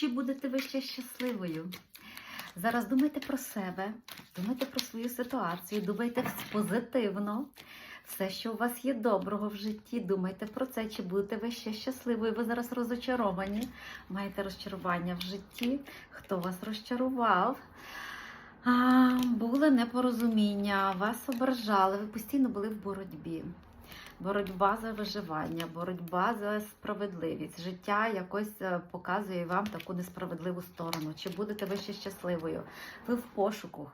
Чи будете ви ще щасливою? Зараз думайте про себе, думайте про свою ситуацію, думайте позитивно. Все, що у вас є доброго в житті, думайте про це, чи будете ви ще щасливою. Ви зараз розочаровані, маєте розчарування в житті. Хто вас розчарував? А, були непорозуміння, вас ображали, ви постійно були в боротьбі. Боротьба за виживання, боротьба за справедливість. Життя якось е, показує вам таку несправедливу сторону. Чи будете ви ще щасливою? Ви в пошуку.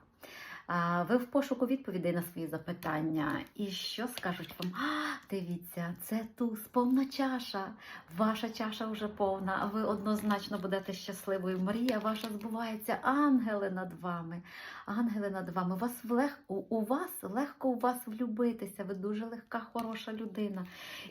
Ви в пошуку відповідей на свої запитання. І що скажуть вам? А, дивіться, це туз, повна чаша. Ваша чаша вже повна, ви однозначно будете щасливою. Мрія ваша збувається, ангели над вами. Ангели над вами. Вас, лег... у вас легко у вас влюбитися. Ви дуже легка, хороша людина.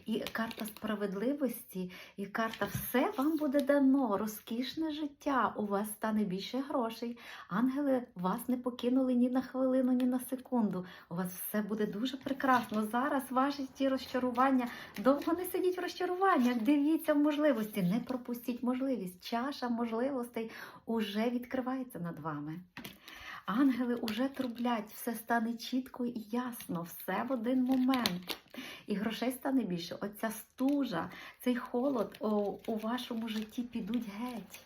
І карта справедливості, і карта все вам буде дано. Розкішне життя. У вас стане більше грошей. Ангели вас не покинули ні на хвилину, ні на секунду. У вас все буде дуже прекрасно. Зараз ваші ті розчарування. Довго не сидіть в розчаруваннях. Дивіться в можливості. Не пропустіть можливість. Чаша можливостей уже відкривається над вами. Ангели уже трублять, все стане чітко і ясно, все в один момент. І грошей стане більше. Оця стужа, цей холод у вашому житті підуть геть.